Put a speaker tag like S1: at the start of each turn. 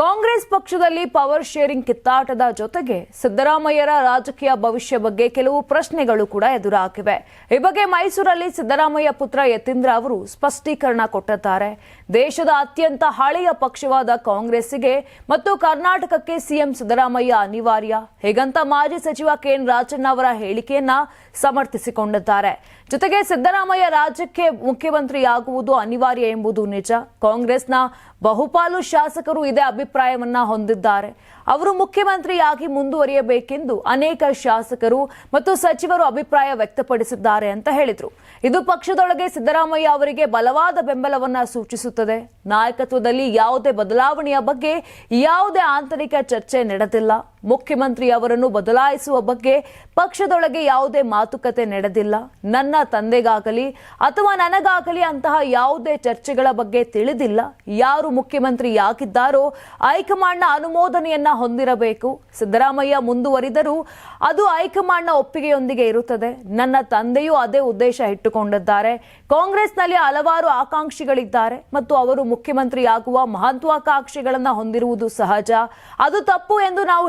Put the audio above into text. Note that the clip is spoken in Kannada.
S1: ಕಾಂಗ್ರೆಸ್ ಪಕ್ಷದಲ್ಲಿ ಪವರ್ ಶೇರಿಂಗ್ ಕಿತ್ತಾಟದ ಜೊತೆಗೆ ಸಿದ್ದರಾಮಯ್ಯರ ರಾಜಕೀಯ ಭವಿಷ್ಯ ಬಗ್ಗೆ ಕೆಲವು ಪ್ರಶ್ನೆಗಳು ಕೂಡ ಎದುರಾಗಿವೆ. ಈ ಬಗ್ಗೆ ಮೈಸೂರಲ್ಲಿ ಸಿದ್ದರಾಮಯ್ಯ ಪುತ್ರ ಯತೀಂದ್ರ ಅವರು ಸ್ಪಷ್ಟೀಕರಣ ಕೊಟ್ಟಿದ್ದಾರೆ. ದೇಶದ ಅತ್ಯಂತ ಹಳೆಯ ಪಕ್ಷವಾದ ಕಾಂಗ್ರೆಸ್ಸಿಗೆ ಮತ್ತು ಕರ್ನಾಟಕಕ್ಕೆ ಸಿಎಂ ಸಿದ್ದರಾಮಯ್ಯ ಅನಿವಾರ್ಯ. ಹೇಗಂತ ಮಾಜಿ ಸಚಿವ ಕೆಎನ್ ರಾಜಣ್ಣ ಅವರ ಹೇಳಿಕೆಯನ್ನ ಸಮರ್ಥಿಸಿಕೊಂಡಿದ್ದಾರೆ. ಜೊತೆಗೆ ಸಿದ್ದರಾಮಯ್ಯ ರಾಜ್ಯಕ್ಕೆ ಮುಖ್ಯಮಂತ್ರಿಯಾಗುವುದು ಅನಿವಾರ್ಯ ಎಂಬುದು ನಿಜ. ಕಾಂಗ್ರೆಸ್ನ ಬಹುಪಾಲು ಶಾಸಕರು ಇದೇ ಅಭಿಪ್ರಾಯವನ್ನ ಹೊಂದಿದ್ದಾರೆ. ಅವರು ಮುಖ್ಯಮಂತ್ರಿಯಾಗಿ ಮುಂದುವರಿಯಬೇಕೆಂದು ಅನೇಕ ಶಾಸಕರು ಮತ್ತು ಸಚಿವರು ಅಭಿಪ್ರಾಯ ವ್ಯಕ್ತಪಡಿಸಿದ್ದಾರೆ ಅಂತ ಹೇಳಿದರು. ಇದು ಪಕ್ಷದೊಳಗೆ ಸಿದ್ದರಾಮಯ್ಯ ಅವರಿಗೆ ಬಲವಾದ ಬೆಂಬಲವನ್ನ ಸೂಚಿಸುತ್ತದೆ. ನಾಯಕತ್ವದಲ್ಲಿ ಯಾವುದೇ ಬದಲಾವಣೆಯ ಬಗ್ಗೆ ಯಾವುದೇ ಆಂತರಿಕ ಚರ್ಚೆ ನಡೆದಿಲ್ಲ. ಮುಖ್ಯಮಂತ್ರಿ ಅವರನ್ನು ಬದಲಾಯಿಸುವ ಬಗ್ಗೆ ಪಕ್ಷದೊಳಗೆ ಯಾವುದೇ ಮಾತುಕತೆ ನಡೆದಿಲ್ಲ. ನನ್ನ ತಂದೆಗಾಗಲಿ ಅಥವಾ ನನಗಾಗಲಿ ಅಂತಹ ಯಾವುದೇ ಚರ್ಚೆಗಳ ಬಗ್ಗೆ ತಿಳಿದಿಲ್ಲ. ಯಾರು ಮುಖ್ಯಮಂತ್ರಿ ಯಾಗಿದ್ದಾರೋ ಹೈಕಮಾಂಡ್ನ ಅನುಮೋದನೆಯನ್ನ ಹೊಂದಿರಬೇಕು. ಸಿದ್ದರಾಮಯ್ಯ ಮುಂದುವರಿದರೂ ಅದು ಹೈಕಮಾಂಡ್ನ ಒಪ್ಪಿಗೆಯೊಂದಿಗೆ ಇರುತ್ತದೆ. ನನ್ನ ತಂದೆಯೂ ಅದೇ ಉದ್ದೇಶ ಇಟ್ಟುಕೊಂಡಿದ್ದಾರೆ. ಕಾಂಗ್ರೆಸ್ನಲ್ಲಿ ಹಲವಾರು ಆಕಾಂಕ್ಷಿಗಳಿದ್ದಾರೆ ಮತ್ತು ಅವರು ಮುಖ್ಯಮಂತ್ರಿಯಾಗುವ ಮಹತ್ವಾಕಾಂಕ್ಷಿಗಳನ್ನು ಹೊಂದಿರುವುದು ಸಹಜ. ಅದು ತಪ್ಪು ಎಂದು ನಾವು